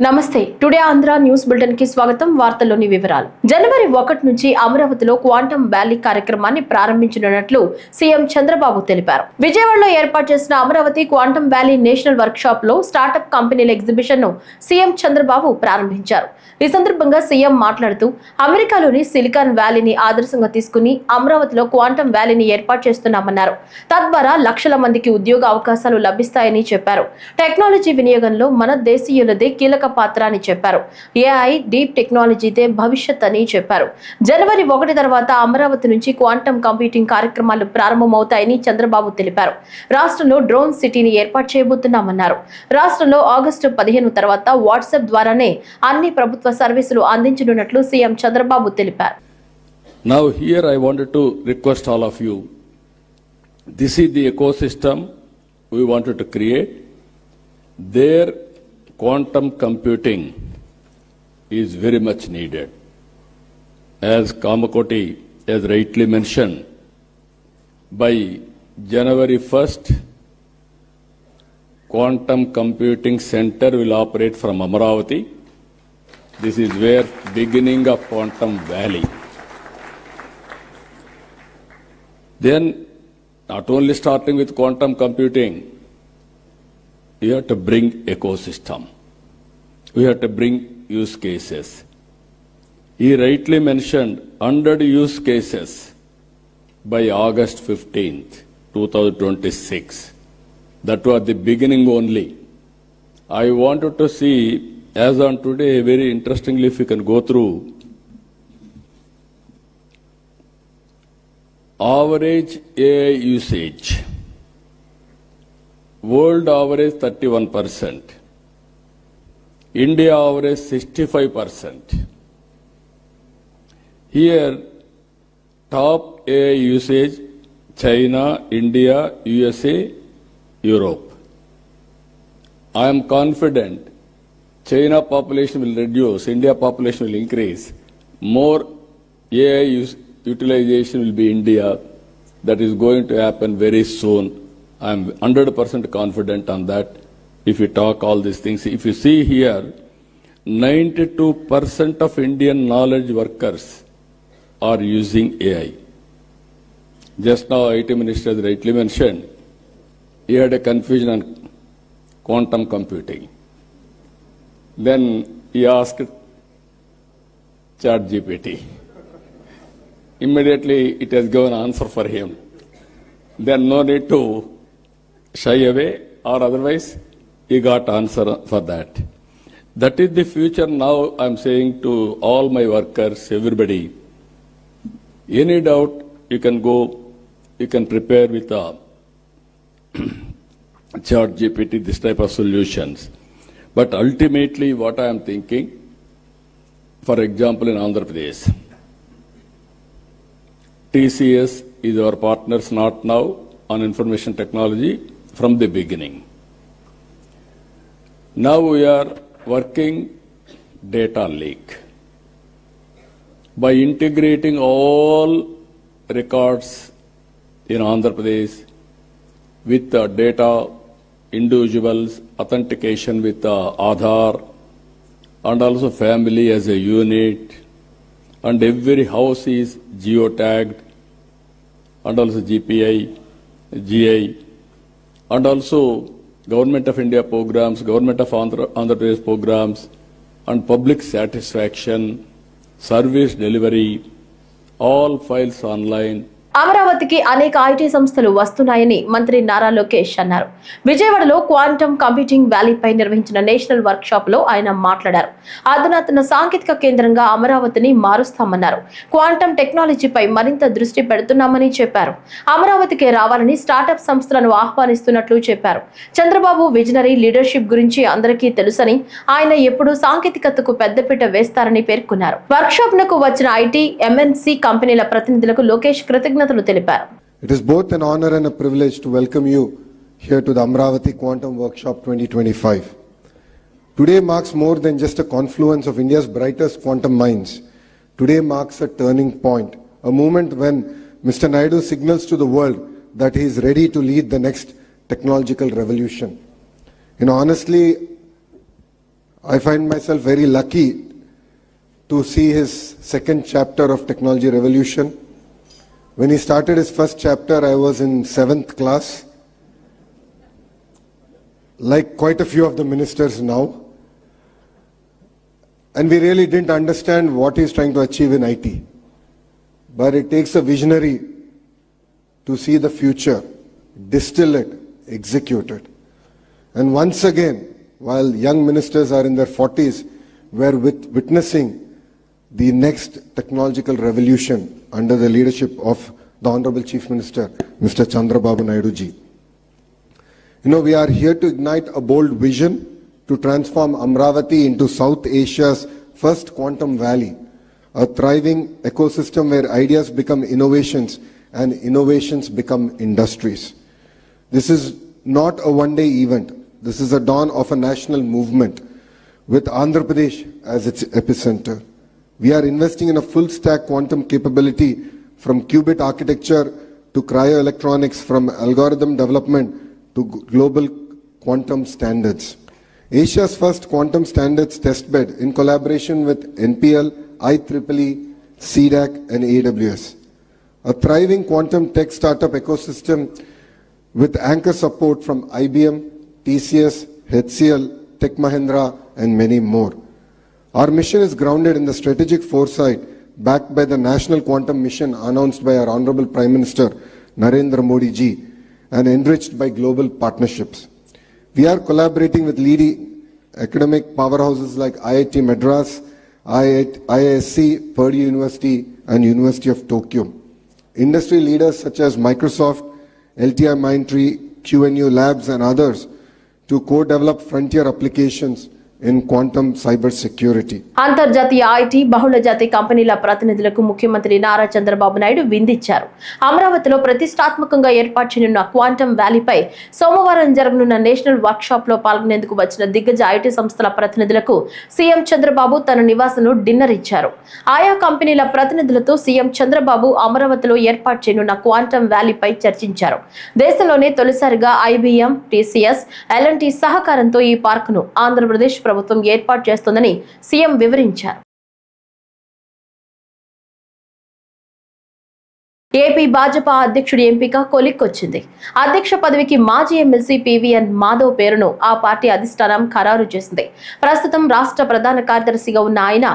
నమస్తే. Today Andhra news బులెటిన్కి స్వాగతం. వార్తల్లోని వివరాలు. జనవరి ఒకటి నుంచి అమరావతిలో క్వాంటమ్ వ్యాలీ కార్యక్రమాన్ని ప్రారంభించనున్నట్లు సీఎం చంద్రబాబు తెలిపారు. విజయవాడలో ఏర్పాటు చేసిన అమరావతి క్వాంటమ్ వ్యాలీ నేషనల్ వర్క్ షాప్లో స్టార్టప్ కంపెనీల ఎగ్జిబిషన్ను సీఎం చంద్రబాబు ప్రారంభించారు. ఈ సందర్భంగా సీఎం మాట్లాడుతూ అమెరికాలోని సిలికాన్ వ్యాలీని ఆదర్శంగా తీసుకుని అమరావతిలో క్వాంటమ్ వ్యాలీని ఏర్పాటు చేస్తున్నామన్నారు. తద్వారా లక్షల మందికి ఉద్యోగ అవకాశాలు లభిస్తాయని చెప్పారు. టెక్నాలజీ వినియోగంలో మన దేశీయులదే కీలక పాత్ర అని చెప్పారు. ఏఐ డీప్ టెక్నాలజీదే భవిష్యత్ అని చెప్పారు. జనవరి ఒకటి తర్వాత అమరావతి నుంచి క్వాంటమ్ కంప్యూటింగ్ కార్యక్రమాలు ప్రారంభమవుతాయని చంద్రబాబు తెలిపారు. రాష్ట్రంలో డ్రోన్ సిటీని ఏర్పాటు చేయబోతున్నామన్నారు. రాష్ట్రంలో ఆగస్టు పదిహేను తర్వాత వాట్సాప్ ద్వారానే అన్ని ప్రభుత్వ సర్వీసులు అందించనున్నట్లు సీఎం చంద్రబాబు తెలిపారు. Now here I wanted to request all of you, this is the ecosystem we wanted to create. There quantum computing is very much needed. As Kamakoti has rightly mentioned, by January 1st, quantum computing center will operate from Amaravati. This is where beginning of quantum valley. Then, not only starting with quantum computing, you have to bring ecosystem. We have to bring use cases. He rightly mentioned 100 use cases by August 15th, 2026. That was the beginning only. I wanted to see, as on today, very interestingly, if you can go through average AI usage. World average 31%. India average 65%. Here, top AI usage China, India, USA, Europe. I am confident China population will reduce, India population will increase. More AI utilization will be India. That is going to happen very soon. I am 100% confident on that. If you talk all these things, if you see here, 92% of Indian knowledge workers are using AI. Just now, IT Minister rightly mentioned, he had a confusion on quantum computing. Then he asked ChatGPT. Immediately it has given answer for him. Then no need to shy away or otherwise he got answer for that. That is the future now I'm saying to all my workers, everybody. Any doubt you can go, you can prepare with a chat GPT, this type of solutions. But ultimately what I am thinking, for example in Andhra Pradesh, TCS is our partners not now on information technology from the beginning. Now we are working data lake. By integrating all records in Andhra Pradesh with the data, individuals, authentication with the Aadhaar, and also family as a unit, and every house is geotagged, and also GPI, GI, and also Government of India programs, Government of Andhra, Andhra Pradesh programs, and public satisfaction, service delivery, all files online, అమరావతికి అనేక IT సంస్థలు వస్తున్నాయని మంత్రి నారా లోకేష్ అన్నారు. విజయవాడలో quantum computing వ్యాలీపై నిర్వహించిన national వర్క్ షాప్లో ఆయన మాట్లాడారు. అధునాతన సాంకేతిక కేంద్రంగా అమరావతిని మారుస్తామన్నారు. క్వాంటమ్ టెక్నాలజీపై మరింత దృష్టి పెడుతున్నామని చెప్పారు. అమరావతికి రావాలని స్టార్టప్ సంస్థలను ఆహ్వానిస్తున్నట్లు చెప్పారు. చంద్రబాబు విజనరీ లీడర్షిప్ గురించి అందరికీ తెలుసని ఆయన ఎప్పుడూ సాంకేతికతకు పెద్దపీట వేస్తారని పేర్కొన్నారు. వర్క్ షాప్ నకు వచ్చిన ఐటీ ఎంఎన్సీ కంపెనీల ప్రతినిధులకు Lokesh కృతజ్ఞతలు తెలిపారు It is both an honor and a privilege to welcome you here to the Amravati Quantum Workshop 2025. Today marks more than just a confluence of India's brightest quantum minds. Today marks a turning point, a moment when Mr. Naidu signals to the world that he is ready to lead the next technological revolution. You know, honestly, I find myself very lucky to see his second chapter of Technology Revolution. when he started his first chapter, I was in seventh class, like quite a few of the ministers now. And we really didn't understand what he's trying to achieve in IT. But it takes a visionary to see the future, distill it, execute it. And once again, while young ministers are in their 40s, we're wit- witnessing the next technological revolution under the leadership of the Honorable Chief Minister, Mr. Chandrababu Naidu ji. You know, we are here to ignite a bold vision to transform Amravati into South Asia's first quantum valley, a thriving ecosystem where ideas become innovations and innovations become industries. This is not a one day event. This is a dawn of a national movement with Andhra Pradesh as its epicenter. We are investing in a full stack quantum capability from qubit architecture to cryoelectronics, from algorithm development to global quantum standards. Asia's first quantum standards testbed in collaboration with NPL, IEEE, CDAC, and AWS. A thriving quantum tech startup ecosystem with anchor support from IBM, TCS, HCL, Tech Mahindra, and many more. Our mission is grounded in the strategic foresight backed by the National Quantum Mission announced by our Honorable Prime Minister Narendra Modi ji and enriched by global partnerships. We are collaborating with leading academic powerhouses like IIT Madras, IISc, Purdue University, and University of Tokyo. Industry leaders such as Microsoft, LTI Mindtree, QNU Labs, and others to co-develop frontier applications in quantum cyber security అంతర్జాతీయ IT బహుళ జాతి కంపెనీల ప్రతినిధులకు ముఖ్యమంత్రి నారా చంద్రబాబు నాయుడు విందిచ్చారు అమరావతిలో ప్రతిష్టాత్మకంగా ఏర్పాటు చేయనున్న క్వాంటమ్ వ్యాలీపై సోమవారం జరగనున్న నేషనల్ వర్క్ షాప్లో పాల్గొనేందుకు వచ్చిన దిగ్గజ ఐటీ సంస్థల ప్రతినిధులకు సీఎం చంద్రబాబు తన నివాసంలో డిన్నర్ ఇచ్చారు. ఆయా కంపెనీల ప్రతినిధులతో సీఎం చంద్రబాబు అమరావతిలో ఏర్పాటు చేయనున్న క్వాంటమ్ వ్యాలీపై చర్చించారు. దేశంలోనే తొలిసారిగా ఐబీఎం టీసీఎస్ ఎల్ఎన్టీ సహకారంతో ఈ పార్కును ఆంధ్రప్రదేశ్ ప్రభుత్వం ఏర్పాటు చేస్తోందని సీఎం వివరించారు. ఏపీ భాజపా అధ్యక్షుడి ఎంపిక కొలిక్కొచ్చింది. అధ్యక్ష పదవికి మాజీ ఎమ్మెల్సీ పివిఎన్ మాధవ్ పేరును ఆ పార్టీ అధిష్టానం ఖరారు చేసింది. ప్రస్తుతం రాష్ట్ర ప్రధాన కార్యదర్శిగా ఉన్న ఆయన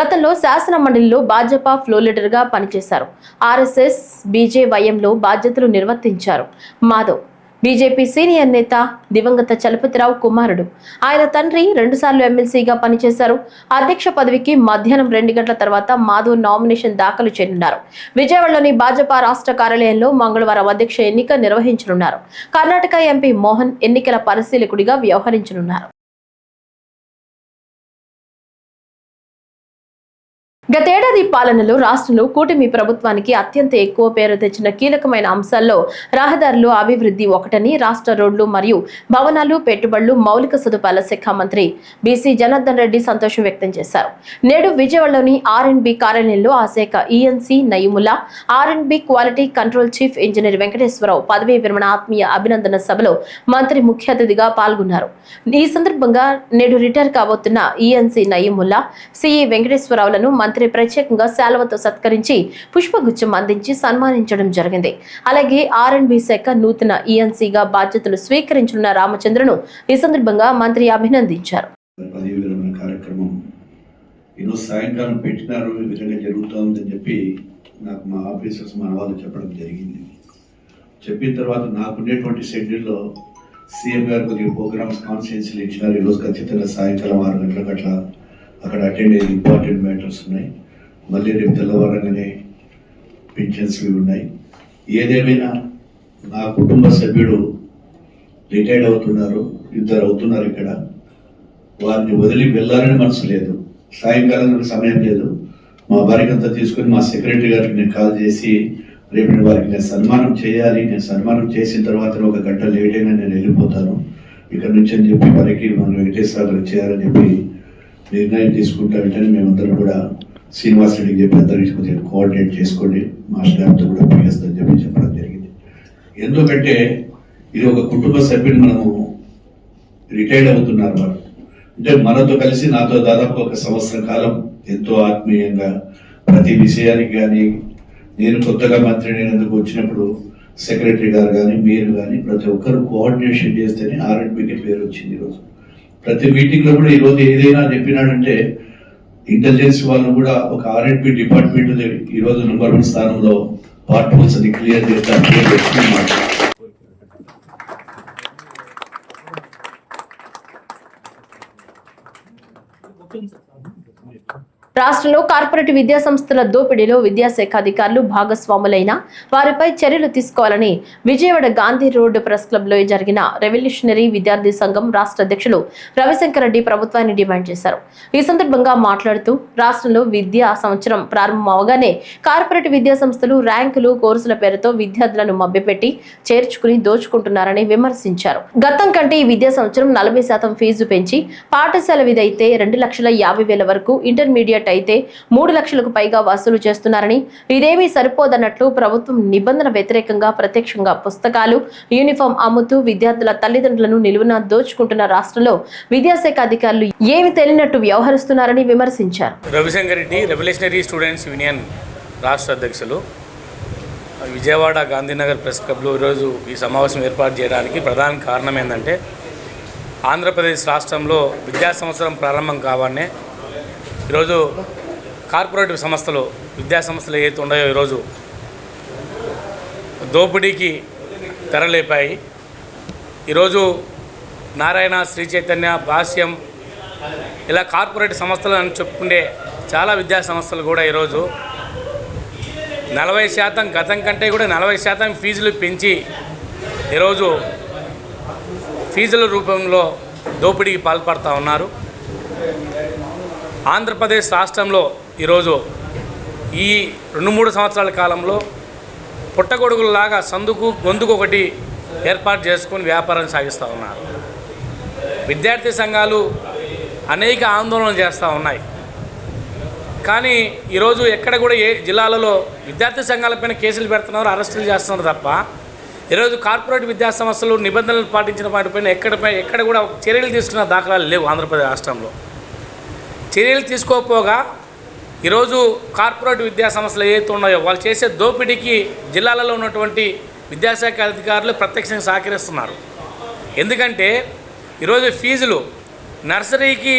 గతంలో శాసన మండలిలో భాజపా ఫ్లో లీడర్గా పనిచేశారు. ఆర్ఎస్ఎస్ బీజేవైఎంలో బాధ్యతలు నిర్వర్తించారు. మాధవ్ బీజేపీ సీనియర్ నేత దివంగత చలపతిరావు కుమారుడు. ఆయన తండ్రి రెండుసార్లు ఎమ్మెల్సీగా పనిచేశారు. అధ్యక్ష పదవికి మధ్యాహ్నం రెండు గంటల తర్వాత మాధవ్ నామినేషన్ దాఖలు చేయనున్నారు. విజయవాడలోని భాజపా రాష్ట్ర కార్యాలయంలో మంగళవారం అధ్యక్ష ఎన్నిక నిర్వహించనున్నారు. కర్ణాటక ఎంపీ మోహన్ ఎన్నికల పరిశీలకుడిగా వ్యవహరించనున్నారు. గతేడాది పాలనలో రాష్ట్రంలో కూటమి ప్రభుత్వానికి అత్యంత ఎక్కువ పేరు తెచ్చిన కీలకమైన అంశాల్లో రహదారులు అభివృద్ధి ఒకటని రాష్ట్ర రోడ్లు మరియు భవనాలు పెట్టుబడులు మౌలిక సదుపాయాల శాఖ మంత్రి బీసీ జనార్దన్ రెడ్డి సంతోషం వ్యక్తం చేశారు. నేడు విజయవాడలోని ఆర్ బి కార్యాలయంలో ఆ శాఖ ENC Nayeemulla R B quality control chief engineer Venkateswararao పదవీ విరమణ ఆత్మీయ అభినందన సభలో మంత్రి ముఖ్య అతిథిగా పాల్గొన్నారు. ఈ సందర్భంగా నేడు రిటైర్ కాబోతున్న ఈఎన్సీ నయీముల్లా సిఈ వెంకటేశ్వరరావులను మంత్రి ప్రత్యేకంగా శాలువతో సత్కరించి పుష్పగుచ్చం అందించి సన్మానించడం జరిగింది. అలాగే ఆర్ఎండ్బి శాఖ నూతన ఈఎన్సీగా బాధ్యతలు స్వీకరించనున్న రామచంద్రను ఈ సందర్భంగా మంత్రి అభినందించారు. ఈరోజు సాయంకాలం పెట్టినారు ఈ విధంగా జరుగుతుందని చెప్పి నాకు మా ఆఫీసర్స్ మన వాళ్ళు చెప్పడం జరిగింది. చెప్పిన తర్వాత నాకుండేటువంటి షెడ్యూల్లో సీఎం గారు కొద్దిగా ప్రోగ్రామ్స్ కాన్ఫరెన్స్లు ఇచ్చినారు ఈరోజు ఖచ్చితంగా సాయంకాలం ఆరు గంటలకు అట్లా అక్కడ అటెండ్ అయ్యే ఇంపార్టెంట్ మ్యాటర్స్ ఉన్నాయి. మళ్ళీ రేపు తెల్లవారంగానే పెన్షన్స్వి ఉన్నాయి. ఏదేమైనా నా కుటుంబ సభ్యుడు రిటైర్డ్ అవుతున్నారు ఇద్దరు అవుతున్నారు ఇక్కడ. వారిని వదిలి వెళ్ళాలని మనసు లేదు. సాయంకాలం సమయం లేదు. మా వారికి అంతా తీసుకొని మా సెక్రటరీ గారికి నేను కాల్ చేసి రేపు నేను వారికి నేను సన్మానం చేయాలి. నేను సన్మానం చేసిన తర్వాత ఒక గంట లేట్ అయినా నేను వెళ్ళిపోతాను. ఇక్కడ నుంచి అని చెప్పి వారికి మన వెంకటేశ్వర గారు చేయాలని చెప్పి నిర్ణయం తీసుకుంటా వెంటనే మేమందరం కూడా శ్రీనివాస్ రెడ్డికి చెప్పి అందరికీ కొద్దిగా కోఆర్డినేట్ చేసుకోండి. మా స్టాఫ్తో కూడా పిఎస్తో చెప్పి చెప్పడం జరిగింది. ఎందుకంటే ఇది ఒక కుటుంబ సభ్యుని మనము రిటైర్డ్ అవుతున్నారు వారు అంటే మనతో కలిసి నాతో దాదాపు ఒక సంవత్సరం కాలం ఎంతో ఆత్మీయంగా ప్రతి విషయానికి కానీ నేను కొత్తగా మంత్రి అయినందుకు వచ్చినప్పుడు సెక్రటరీ గారు కానీ మీరు కానీ ప్రతి ఒక్కరు కోఆర్డినేషన్ చేస్తేనే ఆర్ఎండ్బికి పేరు వచ్చింది ఈరోజు. ప్రతి మీటింగ్లో కూడా ఈరోజు ఏదైనా చెప్పినాడంటే ఇంటెలిజెన్స్ వాళ్ళు కూడా ఒక ఆర్ఎండ్బి డిపార్ట్మెంట్ ఈరోజు నెంబర్ వన్ స్థానంలో పార్ట్ అని క్లియర్ చేస్తారు రాష్ట్రంలో కార్పొరేట్ విద్యా సంస్థల దోపిడీలో విద్యాశాఖ అధికారులు భాగస్వాములైన వారిపై చర్యలు తీసుకోవాలని విజయవాడ గాంధీ రోడ్డు ప్రెస్ క్లబ్లో జరిగిన రెవల్యూషనరీ విద్యార్థి సంఘం రాష్ట్ర అధ్యక్షులు రవిశంకర్ రెడ్డి ప్రభుత్వాన్ని డిమాండ్ చేశారు. ఈ సందర్భంగా మాట్లాడుతూ రాష్ట్రంలో విద్యా సంవత్సరం ప్రారంభం అవగానే కార్పొరేట్ విద్యా సంస్థలు ర్యాంకులు కోర్సుల పేరుతో విద్యార్థులను మభ్యపెట్టి చేర్చుకుని దోచుకుంటున్నారని విమర్శించారు. గతం కంటే ఈ విద్యా సంవత్సరం నలభై శాతం ఫీజు పెంచి పాఠశాల విధైతే రెండు లక్షల యాభై వేల వరకు ఇంటర్మీడియట్ అయితే మూడు లక్షలకు పైగా వసూలు చేస్తున్నారని ఇదేమీ సరిపోదన్నట్లు ప్రభుత్వం నిబంధన వ్యతిరేకంగా ప్రత్యక్షంగా పుస్తకాలు యూనిఫామ్ అమ్ముతూ విద్యార్థుల తల్లిదండ్రులను నిలువున దోచుకుంటున్న రాష్ట్రంలో విద్యాశాఖ అధికారులు ఏమి తెలియనట్టు వ్యవహరిస్తున్నారని విమర్శించారు. Ravishankar Reddy revolutionary students union రాష్ట్ర అధ్యక్షులు. విజయవాడ గాంధీనగర్ ప్రెస్ క్లబ్లో ఈరోజు ఈ సమావేశం ఏర్పాటు చేయడానికి ప్రధాన కారణం ఏంటంటే ఆంధ్రప్రదేశ్ రాష్ట్రంలో విద్యా సంవత్సరం ప్రారంభం కావాలనే ఈరోజు కార్పొరేటివ్ సంస్థలు విద్యా సంస్థలు ఏవైతే ఉన్నాయో ఈరోజు దోపిడీకి తెరలేపాయి. ఈరోజు నారాయణ శ్రీ చైతన్య భాష్యం ఇలా కార్పొరేట్ సంస్థలు అని చెప్పుకునే చాలా విద్యా సంస్థలు కూడా ఈరోజు నలభై శాతం గతం కంటే కూడా నలభై శాతం ఫీజులు పెంచి ఈరోజు ఫీజుల రూపంలో దోపిడీకి పాల్పడుతూ ఉన్నారు. ఆంధ్రప్రదేశ్ రాష్ట్రంలో ఈరోజు ఈ రెండు మూడు సంవత్సరాల కాలంలో పుట్టగొడుగులలాగా సందుకు గొంతుకు ఒకటి ఏర్పాటు చేసుకొని వ్యాపారం సాగిస్తూ ఉన్నారు. విద్యార్థి సంఘాలు అనేక ఆందోళనలు చేస్తూ ఉన్నాయి. కానీ ఈరోజు ఎక్కడ కూడా ఏ జిల్లాలలో విద్యార్థి సంఘాలపైన కేసులు పెడుతున్నారు అరెస్టులు చేస్తున్నారు తప్ప ఈరోజు కార్పొరేట్ విద్యా సంస్థలు నిబంధనలు పాటించిన వాటిపైన ఎక్కడపై ఎక్కడ కూడా చర్యలు తీసుకున్న దాఖలాలు లేవు ఆంధ్రప్రదేశ్ రాష్ట్రంలో. చర్యలు తీసుకోకపోగా ఈరోజు కార్పొరేట్ విద్యా సంస్థలు ఏవైతే ఉన్నాయో వాళ్ళు చేసే దోపిడీకి జిల్లాలలో ఉన్నటువంటి విద్యాశాఖ అధికారులు ప్రత్యక్షంగా సహకరిస్తున్నారు. ఎందుకంటే ఈరోజు ఫీజులు నర్సరీకి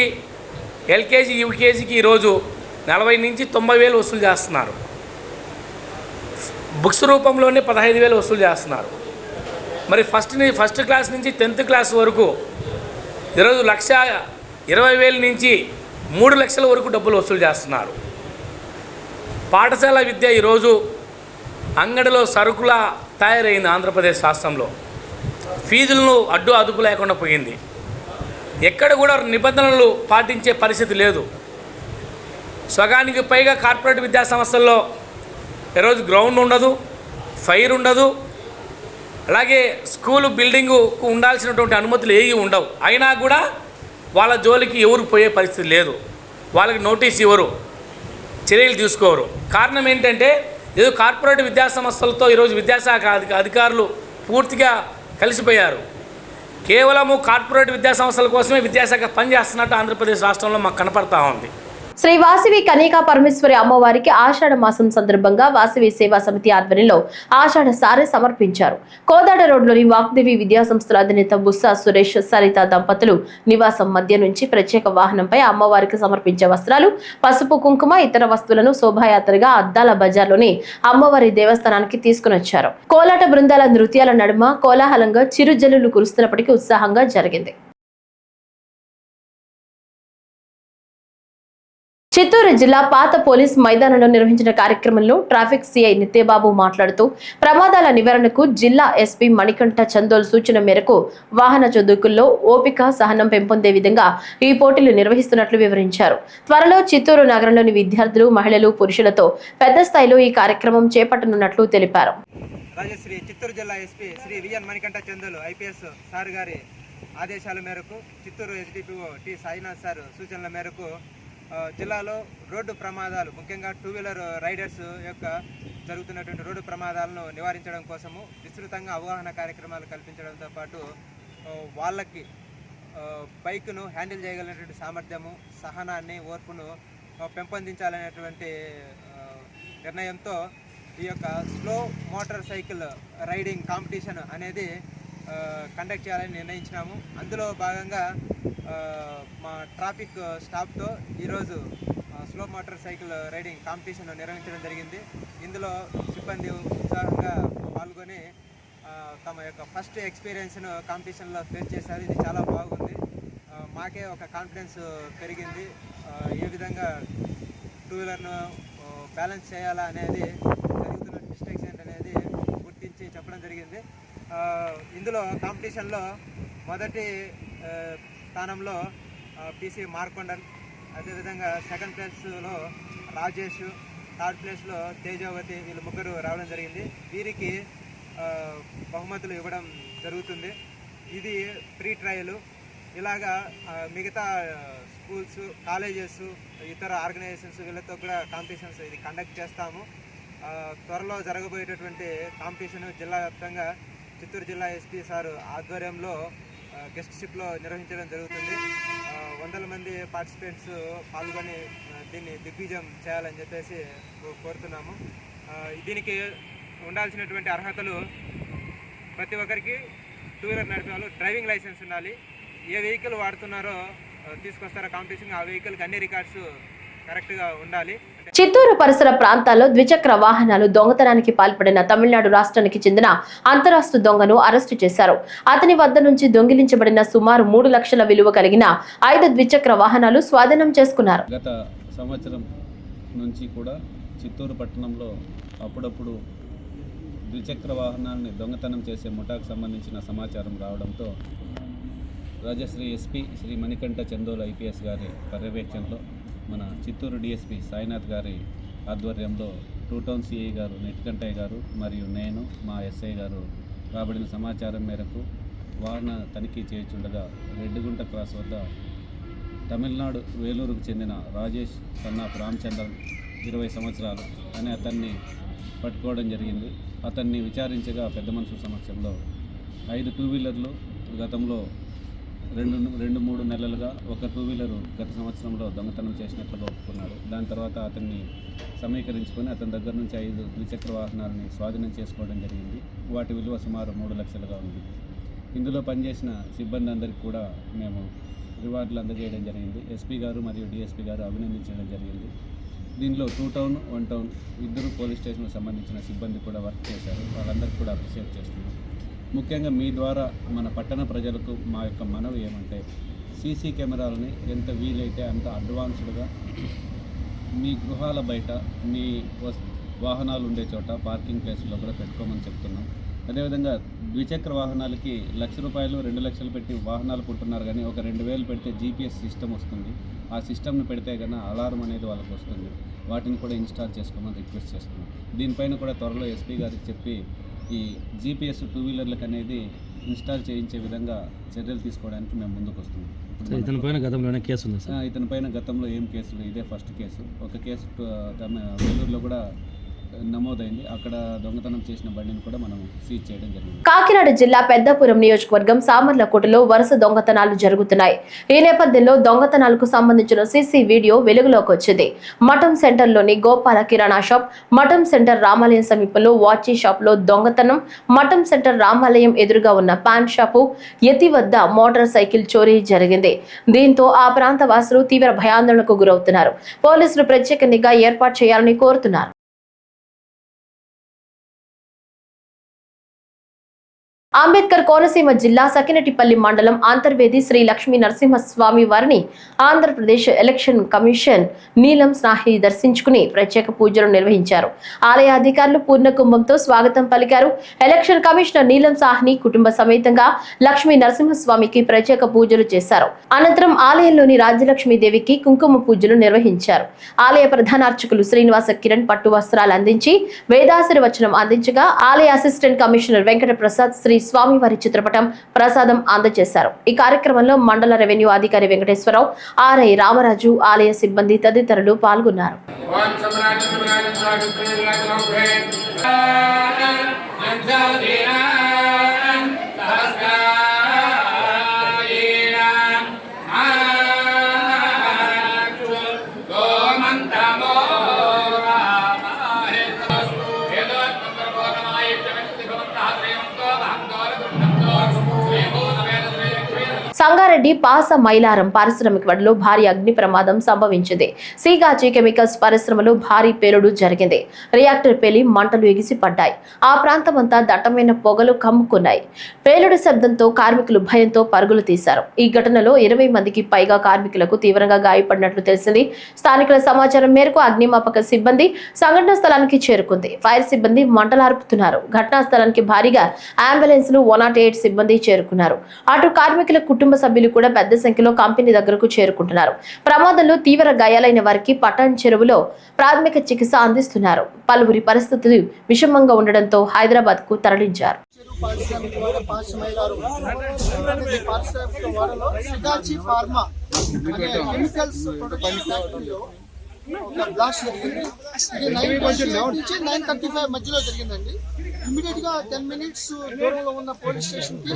ఎల్కేజీ యూకేజీకి ఈరోజు నలభై నుంచి తొంభై వేలు వసూలు చేస్తున్నారు. బుక్స్ రూపంలోనే పదహైదు వేలు వసూలు చేస్తున్నారు. మరి ఫస్ట్ ఫస్ట్ క్లాస్ నుంచి టెన్త్ క్లాస్ వరకు ఈరోజు లక్ష ఇరవై వేల నుంచి మూడు లక్షల వరకు డబ్బులు వసూలు చేస్తున్నారు. పాఠశాల విద్య ఈరోజు అంగడిలో సరుకులా తయారైంది ఆంధ్రప్రదేశ్ రాష్ట్రంలో. ఫీజులను అడ్డు అదుపు లేకుండా పోయింది. ఎక్కడ కూడా నిబంధనలు పాటించే పరిస్థితి లేదు. సగానికి పైగా కార్పొరేట్ విద్యా సంస్థల్లో ఈరోజు గ్రౌండ్ ఉండదు ఫైర్ ఉండదు. అలాగే స్కూలు బిల్డింగుకు ఉండాల్సినటువంటి అనుమతులు ఏవి ఉండవు. అయినా కూడా వాళ్ళ జోలికి ఎవరు పోయే పరిస్థితి లేదు. వాళ్ళకి నోటీస్ ఇవ్వరు. చర్యలు తీసుకోరు. కారణం ఏంటంటే ఏదో కార్పొరేట్ విద్యా సంస్థలతో ఈరోజు విద్యాశాఖ అధికారులు పూర్తిగా కలిసిపోయారు. కేవలము కార్పొరేట్ విద్యా సంస్థల కోసమే విద్యాశాఖ పనిచేస్తున్నట్టు ఆంధ్రప్రదేశ్ రాష్ట్రంలో మాకు కనపడతా ఉంది. శ్రీ వాసవి కనికా పరమేశ్వరి అమ్మవారికి ఆషాఢ మాసం సందర్భంగా వాసవి సేవా సమితి ఆధ్వర్యంలో ఆషాఢ సారి సమర్పించారు. కోదాడ రోడ్లోని వాగ్దేవి విద్యా సంస్థల అధినేత బుస్సా సురేష్ సరిత దంపతులు నివాసం మధ్య నుంచి ప్రత్యేక వాహనంపై అమ్మవారికి సమర్పించే వస్త్రాలు పసుపు కుంకుమ ఇతర వస్తువులను శోభాయాత్రగా అద్దాల బజార్లోని అమ్మవారి దేవస్థానానికి తీసుకుని వచ్చారు కోలాట బృందాల నృత్యాల నడుమ కోలాహలంగా చిరుజల్లులు కురుస్తున్నప్పటికీ ఉత్సాహంగా జరిగింది. చిత్తూరు జిల్లా పాత పోలీస్ మైదానంలో నిర్వహించిన కార్యక్రమంలో ట్రాఫిక్ సిఐ నిత్యబాబు మాట్లాడుతూ ప్రమాదాల నివారణకు జిల్లా ఎస్పీ మణికంఠ చందోల్ సూచన మేరకు వాహన చదువుకుల్లో ఓపిక సహనం పెంపొందే విధంగా ఈ పోటీలు నిర్వహిస్తున్నట్లు వివరించారు. త్వరలో చిత్తూరు నగరంలోని విద్యార్థులు మహిళలు పురుషులతో పెద్ద స్థాయిలో ఈ కార్యక్రమం చేపట్టనున్నట్లు తెలిపారు. రాజశ్రీ చిత్తూరు జిల్లా SP Shri V N Manikanta Chandolu IPS sir గారి ఆదేశాల మేరకు Chittoor SDPO T Sainath sir సూచనల మేరకు జిల్లాలో రోడ్డు ప్రమాదాలు ముఖ్యంగా టూ వీలర్ రైడర్స్ యొక్క జరుగుతున్నటువంటి రోడ్డు ప్రమాదాలను నివారించడం కోసము విస్తృతంగా అవగాహన కార్యక్రమాలు కల్పించడంతో పాటు వాళ్ళకి బైక్ను హ్యాండిల్ చేయగలిగినటువంటి సామర్థ్యము సహనాన్ని ఓర్పును పెంపొందించాలనేటువంటి నిర్ణయంతో ఈ యొక్క slow motor cycle riding competition అనేది కండక్ట్ చేయాలని నిర్ణయించినాము. అందులో భాగంగా మా ట్రాఫిక్ స్టాఫ్తో ఈరోజు slow motor cycle riding competition నిర్వహించడం జరిగింది. ఇందులో సిబ్బంది ఉత్సాహంగా పాల్గొని తమ యొక్క ఫస్ట్ ఎక్స్పీరియన్స్ను కాంపిటీషన్లో ఫేస్ చేశారు. ఇది చాలా బాగుంది. మాకే ఒక కాన్ఫిడెన్స్ పెరిగింది. ఏ విధంగా టూ వీలర్ను బ్యాలెన్స్ చేయాలా అనేది జరుగుతున్న మిస్టేక్స్ ఏంటనేది గుర్తించి చెప్పడం జరిగింది. ఇందులో కాంపిటీషన్లో మొదటి స్థానంలో పిసి మార్కొండన్ అదేవిధంగా సెకండ్ ప్లేస్లో రాజేష్ థర్డ్ ప్లేస్లో తేజావతి వీళ్ళు ముగ్గురు రావడం జరిగింది. వీరికి బహుమతులు ఇవ్వడం జరుగుతుంది. ఇది ప్రీ ట్రయల్. ఇలాగా మిగతా స్కూల్స్ కాలేజెస్ ఇతర ఆర్గనైజేషన్స్ వీళ్ళతో కూడా కాంపిటీషన్స్ ఇది కండక్ట్ చేస్తాము. త్వరలో జరగబోయేటటువంటి కాంపిటీషన్ జిల్లా వ్యాప్తంగా చిత్తూరు జిల్లా ఎస్పీ సార్ ఆధ్వర్యంలో గెస్ట్ షిప్లో నిర్వహించడం జరుగుతుంది. వందల మంది పార్టిసిపెంట్స్ పాల్గొని దీన్ని దిగ్విజయం చేయాలని చెప్పేసి కోరుతున్నాము. దీనికి ఉండాల్సినటువంటి అర్హతలు ప్రతి ఒక్కరికి టూ వీలర్ నడిపే వాళ్ళు డ్రైవింగ్ లైసెన్స్ ఉండాలి. ఏ వెహికల్ వాడుతున్నారో తీసుకొస్తారో కాంపిటీషన్ ఆ వెహికల్కి అన్ని రికార్డ్స్ కరెక్ట్గా ఉండాలి. అంటే చిత్తూరు పరిసర ప్రాంతాల్లో ద్విచక్ర వాహనాలు దొంగతనానికి పాల్పడిన తమిళనాడు రాష్ట్రానికి చెందిన అంతరాష్ట్ర దొంగను అరెస్టు చేశారు. అతని వద్ద నుంచి దొంగిలించబడిన సుమారు మూడు లక్షల విలువ కలిగిన ఐదు ద్విచక్ర వాహనాలు స్వాధీనం చేసుకున్నారు. గత సంవత్సరం నుంచి కూడా చిత్తూరు పట్టణంలో అప్పుడప్పుడు ద్విచక్ర వాహనాన్ని దొంగతనం చేసే ముఠాకు సంబంధించిన సమాచారం రావడంతో రాజశ్రీ ఎస్పీ శ్రీ మణికంఠ చందోల్ ఐపీఎస్ గారి పర్యవేక్షణలో మన చిత్తూరు డిఎస్పి సాయినాథ్ గారి ఆధ్వర్యంలో టూ టౌన్ సిఐ గారు నెట్కంటయ్య గారు మరియు నేను మా ఎస్ఐ గారు రాబడిన సమాచారం మేరకు వాహన తనిఖీ చేయుచుండగా రెడ్డిగుంట క్రాస్ వద్ద తమిళనాడు వేలూరుకు చెందిన రాజేష్ సన్నాఫ్ రామచంద్రన్ ఇరవై సంవత్సరాలు అనే అతన్ని పట్టుకోవడం జరిగింది. అతన్ని విచారించగా పెద్ద మనుషుల సమక్షంలో ఐదు టూ వీలర్లు గతంలో రెండు రెండు మూడు నెలలుగా ఒక టూ వీలర్ గత సంవత్సరంలో దొంగతనం చేసినట్లుగా ఒప్పుకున్నాడు దాని తర్వాత అతన్ని సమీకరించుకొని అతని దగ్గర నుంచి ఐదు ద్విచక్ర వాహనాలని స్వాధీనం చేసుకోవడం జరిగింది. వాటి విలువ సుమారు మూడు లక్షలుగా ఉంది. ఇందులో పనిచేసిన సిబ్బంది అందరికీ కూడా మేము రివార్డులు అందజేయడం జరిగింది. ఎస్పీ గారు మరియు డిఎస్పీ గారు అభినందించడం జరిగింది. దీనిలో టూ టౌన్ వన్ టౌన్ ఇద్దరు పోలీస్ స్టేషన్కి సంబంధించిన సిబ్బంది కూడా వర్క్ చేశారు. వాళ్ళందరికీ కూడా అప్రిషియేట్ చేస్తున్నాం. ముఖ్యంగా మీ ద్వారా మన పట్టణ ప్రజలకు మా యొక్క మనవి ఏమంటే సీసీ కెమెరాలని ఎంత వీలైతే అంత అడ్వాన్స్డ్గా మీ గృహాల బయట మీ వస్ వాహనాలు ఉండే చోట పార్కింగ్ ప్లేస్లో కూడా పెట్టుకోమని చెప్తున్నాం. అదేవిధంగా ద్విచక్ర వాహనాలకి లక్ష రూపాయలు రెండు లక్షలు పెట్టి వాహనాలు కొంటున్నారు కానీ ఒక రెండు వేలు పెడితే జీపీఎస్ సిస్టమ్ వస్తుంది. ఆ సిస్టమ్ను పెడితే కన్నా అలారం అనేది వాళ్ళకి వస్తుంది. వాటిని కూడా ఇన్స్టాల్ చేసుకోమని రిక్వెస్ట్ చేస్తున్నాం. దీనిపైన కూడా త్వరలో ఎస్పీ గారికి చెప్పి ఈ జీపీఎస్ టూ వీలర్లకు అనేది ఇన్స్టాల్ చేయించే విధంగా చర్యలు తీసుకోవడానికి మేము ముందుకు వస్తున్నాం ఇతని పైన గతంలోనే కేసు ఉంది ఇతని పైన గతంలో ఏం కేసులు? ఇదే ఫస్ట్ కేసు. ఒక కేసు వేలూరులో కూడా నమోదైంది. అక్కడ దొంగతనం చేసిన బండిని కూడా మనం సీజ్ చేయడం జరిగింది. కాకినాడ జిల్లా పెద్దపురం నియోజకవర్గం సామర్లకోటలో వరుస దొంగతనాలు జరుగుతున్నాయి. ఈ నేపథ్యంలో దొంగతనాలకు సంబంధించిన సీసీ వీడియో వెలుగులోకి వచ్చింది. మఠం సెంటర్లోని గోపాల కిరాణా షాప్ మఠం సెంటర్ రామాలయం సమీపంలో వాచీ షాప్లో దొంగతనం మఠం సెంటర్ రామాలయం ఎదురుగా ఉన్న పాన్ షాపు ఎతి వద్ద మోటార్ సైకిల్ చోరీ జరిగింది. దీంతో ఆ ప్రాంత వాసులు తీవ్ర భయాందోళనకు గురవుతున్నారు. పోలీసులు ప్రత్యేక నిఘా ఏర్పాటు చేయాలని కోరుతున్నారు. అంబేద్కర్ కోనసీమ జిల్లా సకినటిపల్లి మండలం అంతర్వేది శ్రీ లక్ష్మీ నరసింహస్వామి వారిని ఆంధ్రప్రదేశ్ ఎలక్షన్ కమిషన్ నీలం స్నాహి దర్శించుకుని ప్రత్యేక పూజలు నిర్వహించారు. ఆలయ అధికారులు పూర్ణ కుంభంతో స్వాగతం పలికారు. ఎలక్షన్ కమిషనర్ నీలం సాహ్ని కుటుంబ సమేతంగా లక్ష్మీ నరసింహస్వామికి ప్రత్యేక పూజలు చేశారు. అనంతరం ఆలయంలోని రాజ్యలక్ష్మీదేవికి కుంకుమ పూజలు నిర్వహించారు. ఆలయ ప్రధానార్చకులు శ్రీనివాస కిరణ్ పట్టు వస్త్రాలు అందించి వేదాశీర్వచనం అందించగా ఆలయ అసిస్టెంట్ కమిషనర్ వెంకట ప్రసాద్ శ్రీ స్వామివారి చిత్రపటం ప్రసాదం అందజేశారు ఈ కార్యక్రమంలో మండల రెవెన్యూ అధికారి వెంకటేశ్వరరావు ఆర్ఐ రామరాజు ఆలయ సిబ్బంది తదితరులు పాల్గొన్నారు జిల్లాలోని పాస మైలారం పారిశ్రామిక వాడలో భారీ అగ్ని ప్రమాదం సంభవించింది. సీగాచి కెమికల్స్ పరిశ్రమలో భారీ పేలుడు జరిగింది. రియాక్టర్ పేలి మంటలు ఎగిసి పడ్డాయి. ఆ ప్రాంతమంతా దట్టమైన పొగలు కమ్ముకున్నాయి. పేలుడు శబ్దంతో కార్మికులు భయంతో పరుగులు తీశారు. ఈ ఘటనలో ఇరవై మందికి పైగా కార్మికులకు తీవ్రంగా గాయపడినట్లు తెలిసింది. స్థానికుల సమాచారం మేరకు అగ్నిమాపక సిబ్బంది సంఘటన స్థలానికి చేరుకుంది. ఫైర్ సిబ్బంది మంటలార్పుతున్నారు. ఘటనా స్థలానికి భారీగా అంబులెన్స్లు వన్ నాట్ ఎయిట్ సిబ్బంది చేరుకున్నారు. అటు కార్మికుల కుటుంబ సభ్యులు కూడా పెద్ద సంఖ్యలో కంపెనీ దగ్గరకు చేరుకుంటున్నారు. ప్రమాదంలో తీవ్ర గాయాలైన వారికి పటాన్ చెరువులో ప్రాథమిక చికిత్స అందిస్తున్నారు. పలువురి పరిస్థితులు విషమంగా ఉండడంతో హైదరాబాద్కు తరలించారు. పారిశ్రామిక బ్లాస్ట్ జరిగింది నుంచి నైన్ థర్టీ ఫైవ్ మధ్యలో జరిగిందండి. ఇమీడియట్గా టెన్ మినిట్స్ దూరంలో ఉన్న పోలీస్ స్టేషన్కి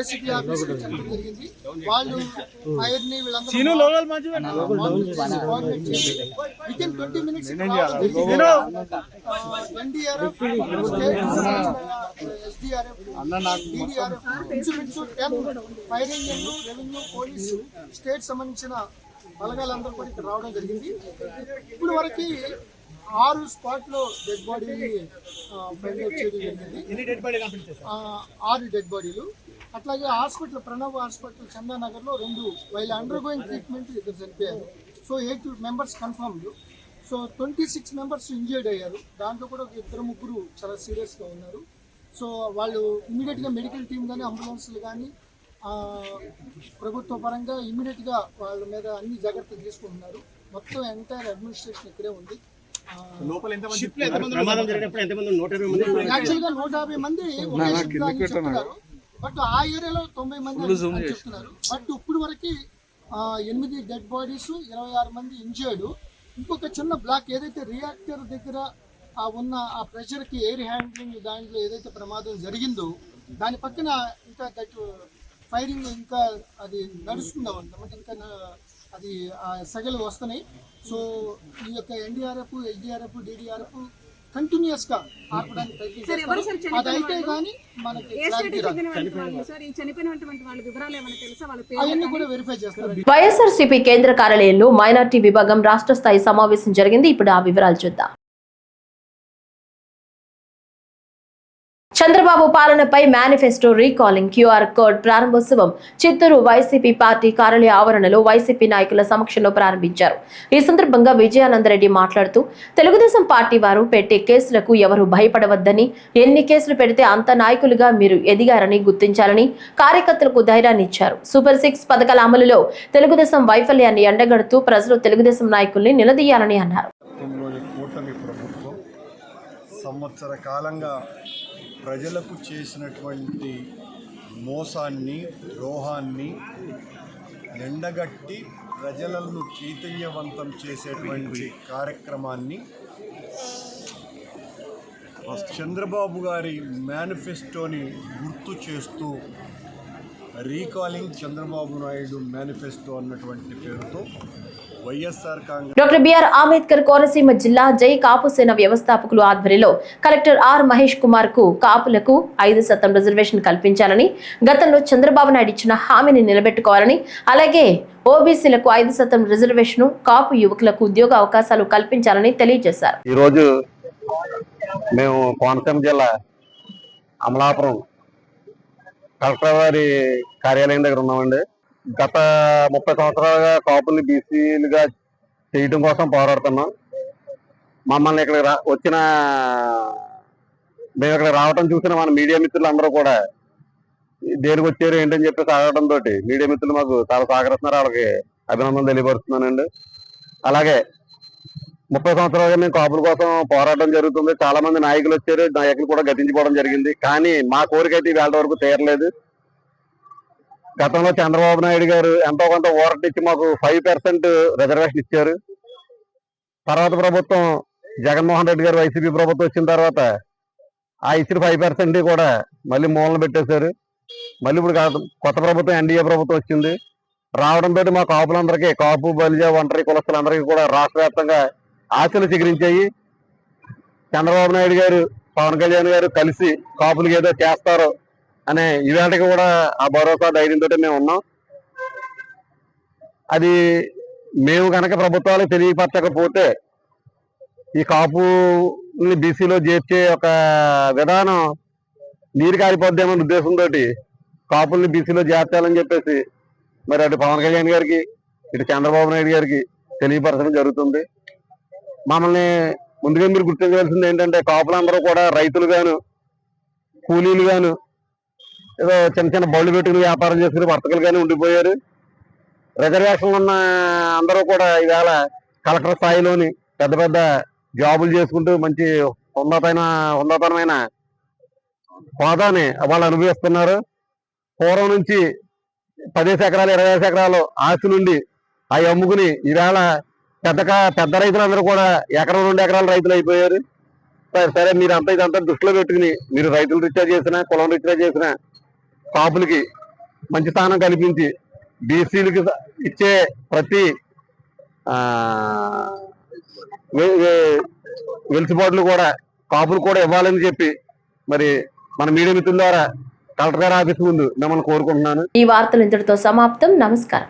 ఏసీపీ ఆఫీస్కి చెప్పడం జరిగింది. వాళ్ళు ఫైర్ని within twenty minutes NDRF SDRF fire revenue police state సంబంధించిన బలగాలందరూ కూడా ఇక్కడ రావడం జరిగింది. ఇప్పుడు వరకు ఆరు స్పాట్లో డెడ్ బాడీని ఫైండ్ అవుట్ చేయడం జరిగింది. ఆ, ఆరు డెడ్ బాడీలు అట్లాగే హాస్పిటల్ ప్రణవ్ హాస్పిటల్ చందానగర్లో రెండు వైల్ అండర్ గోయింగ్ ట్రీట్మెంట్ ఇద్దరు చనిపోయారు. So eight members confirmed so twenty six members injured అయ్యారు. దాంట్లో కూడా ఇద్దరు ముగ్గురు చాలా సీరియస్గా ఉన్నారు. సో వాళ్ళు ఇమీడియట్గా మెడికల్ టీం కానీ అంబులెన్స్లు కానీ ప్రభుత్వ పరంగా ఇమీడియట్గా వాళ్ళ మీద అన్ని జాగ్రత్తలు తీసుకుంటున్నారు. మొత్తం ఎంటైర్ అడ్మినిస్ట్రేషన్ ఇక్కడే ఉంది. నూట యాభై మంది చెప్తున్నారు. బట్ ఆ ఏరియాలో తొంభై మంది చెప్తున్నారు. బట్ ఇప్పుడు వరకు ఎనిమిది డెడ్ బాడీస్ ఇరవై ఆరు మంది ఇంజర్డ్ ఇంకొక చిన్న బ్లాక్ ఏదైతే రియాక్టర్ దగ్గర ఆ ఉన్న ఆ ప్రెషర్కి ఎయిర్ హ్యాండ్లింగ్ దాంట్లో ఏదైతే ప్రమాదం జరిగిందో దాని పక్కన ఇంకా దట్ ఫైరింగ్ ఇంకా అది నడుస్తుంది అన్నమాట ఇంకా అది ఆ సగలు వస్తున్నాయి. సో ఈ యొక్క ఎన్డీఆర్ఎఫ్ ఎస్డీఆర్ఎఫ్ డిడిఆర్ఎఫ్ కంటిన్యూస్గా ఆపడానికి ప్రయత్నిస్తారు అది అయితే కానీ మనకి వైఎస్ఆర్సీపీ కేంద్ర కార్యాలయంలో మైనార్టీ విభాగం రాష్ట్ర స్థాయి సమావేశం జరిగింది. ఇప్పుడు ఆ వివరాలు చూద్దాం. చంద్రబాబు పాలనపై మేనిఫెస్టో రీకాలింగ్ క్యూఆర్ కోడ్ ప్రారంభోత్సవం. చిత్తూరు వైసీపీ పార్టీ కార్యాలయ ఆవరణలో వైసీపీ నాయకుల సమక్షంలో ప్రారంభించారు. ఈ సందర్భంగా విజయానందరెడ్డి మాట్లాడుతూ తెలుగుదేశం పార్టీ వారు పెట్టే కేసులకు ఎవరు భయపడవద్దని ఎన్ని కేసులు పెడితే అంత నాయకులుగా మీరు ఎదిగారని గుర్తించాలని కార్యకర్తలకు ధైర్యాన్ని ఇచ్చారు. సూపర్ సిక్స్ పథకాల అమలులో తెలుగుదేశం వైఫల్యాన్ని ఎండగడుతూ ప్రజలు తెలుగుదేశం నాయకుల్ని నిలదీయాలని అన్నారు. సంవత్సర కాలంగా ప్రజలకు చేసినటువంటి మోసాన్ని ద్రోహాన్ని ఎండగట్టి ప్రజలను చైతన్యవంతం చేసేటువంటి కార్యక్రమాన్ని చంద్రబాబు గారి మేనిఫెస్టోని గుర్తు చేస్తూ రీకాలింగ్ చంద్రబాబు నాయుడు మేనిఫెస్టో అన్నటువంటి పేరుతో డాక్టర్ బిఆర్ అంబేద్కర్ కోనసీమ జిల్లా జై కాపు సేన వ్యవస్థాపకులు ఆధ్వర్యంలో కలెక్టర్ ఆర్ మహేష్ కుమార్కు కాపులకు ఐదు శాతం రిజర్వేషన్ కల్పించాలని గతంలో చంద్రబాబు నాయుడు ఇచ్చిన హామీని నిలబెట్టుకోవాలని అలాగే ఓబీసీలకు ఐదు శాతం రిజర్వేషన్ కాపు యువకులకు ఉద్యోగ అవకాశాలు కల్పించాలని తెలియజేశారు. ఈరోజు మేము కోనసీమ జిల్లా అమలాపురం కలెక్టర్ వారి కార్యాలయం దగ్గర ఉన్నామండి. గత ముప్పై సంవత్సరాలుగా కాపుల్ని బీసీలుగా చేయడం కోసం పోరాడుతున్నాం. మమ్మల్ని ఇక్కడ రా- వచ్చిన మేము ఇక్కడ రావటం చూసిన మన మీడియా మిత్రులు అందరూ కూడా దేనికి వచ్చారు ఏంటని చెప్పేసి అడగడం తోటి మీడియా మిత్రులు మాకు చాలా సహకరిస్తున్నారు. వాళ్ళకి అభినందన తెలియపరుస్తున్నానండి. అలాగే ముప్పై సంవత్సరాలుగా మేము కాపుల కోసం పోరాటం జరుగుతుంది. చాలా మంది నాయకులు వచ్చారు. నాయకులు కూడా గతించిపోవడం జరిగింది. కానీ మా కోరిక అయితే వేళ వరకు తీరలేదు. గతంలో చంద్రబాబు నాయుడు గారు ఎంతో కొంత ఓరటిచ్చి మాకు ఫైవ్ పర్సెంట్ రిజర్వేషన్ ఇచ్చారు. తర్వాత ప్రభుత్వం జగన్మోహన్ రెడ్డి గారు వైసీపీ ప్రభుత్వం వచ్చిన తర్వాత ఆ ఇచ్చిన ఫైవ్ పర్సెంట్ కూడా మళ్ళీ మూలన పెట్టేశారు. మళ్ళీ ఇప్పుడు కాదు కొత్త ప్రభుత్వం ఎన్డీఏ ప్రభుత్వం వచ్చింది. రావడంతో మా కాపులందరికీ కాపు బలిజ ఒంటరి కులస్తులందరికీ కూడా రాష్ట్ర వ్యాప్తంగా ఆశలు చిగురించాయి. చంద్రబాబు నాయుడు గారు పవన్ కళ్యాణ్ గారు కలిసి కాపులకు ఏదో చేస్తారు అనే ఇవాళకి కూడా ఆ భరోసా ధైర్యంతో మేము ఉన్నాం. అది మేము కనుక ప్రభుత్వాలకు తెలియపరచకపోతే ఈ కాపుని బీసీలో చేర్చే ఒక విధానం నీరు కారిపోద్దేమన్న ఉద్దేశంతో కాపుల్ని బీసీలో చేర్చాలని చెప్పేసి మరి అటు పవన్ కళ్యాణ్ గారికి ఇటు చంద్రబాబు నాయుడు గారికి తెలియపరచడం జరుగుతుంది. మమ్మల్ని ముందుగా మీరు గుర్తించవలసింది ఏంటంటే కాపులందరూ కూడా రైతులు గాను కూలీలు గాను ఏదో చిన్న చిన్న బళ్ళు పెట్టుకుని వ్యాపారం చేసుకుని వర్తకలు కానీ ఉండిపోయారు. రిజర్వేషన్లు ఉన్న అందరూ కూడా ఈవేళ కలెక్టర్ స్థాయిలోని పెద్ద పెద్ద జాబులు చేసుకుంటూ మంచి ఉన్నతమైన ఉన్నతమైన హోదాని వాళ్ళు అనుభవిస్తున్నారు. పూర్వం నుంచి పదిహేను ఎకరాలు ఇరవై ఎకరాలు ఆస్తి నుండి అవి అమ్ముకుని ఈవేళ పెద్ద పెద్ద రైతులందరూ కూడా ఎకరం రెండు ఎకరాల రైతులు అయిపోయారు. సరే సరే మీరు అంతా ఇదంతా దృష్టిలో పెట్టుకుని మీరు రైతులు రీఛార్జ్ చేసిన కులం రీఛార్జ్ చేసినా కాపులకి మంచి స్థానం కల్పించి బీసీలకి ఇచ్చే ప్రతి ఆ, వెలుసుబాట్లు కూడా కాపులు కూడా ఇవ్వాలని చెప్పి మరి మన మీడియా మిత్రుల ద్వారా కలెక్టర్ గారి ఆఫీస్ ముందు మిమ్మల్ని కోరుకుంటున్నాను. ఈ వార్తలు ఇంతటితో సమాప్తం. నమస్కారం.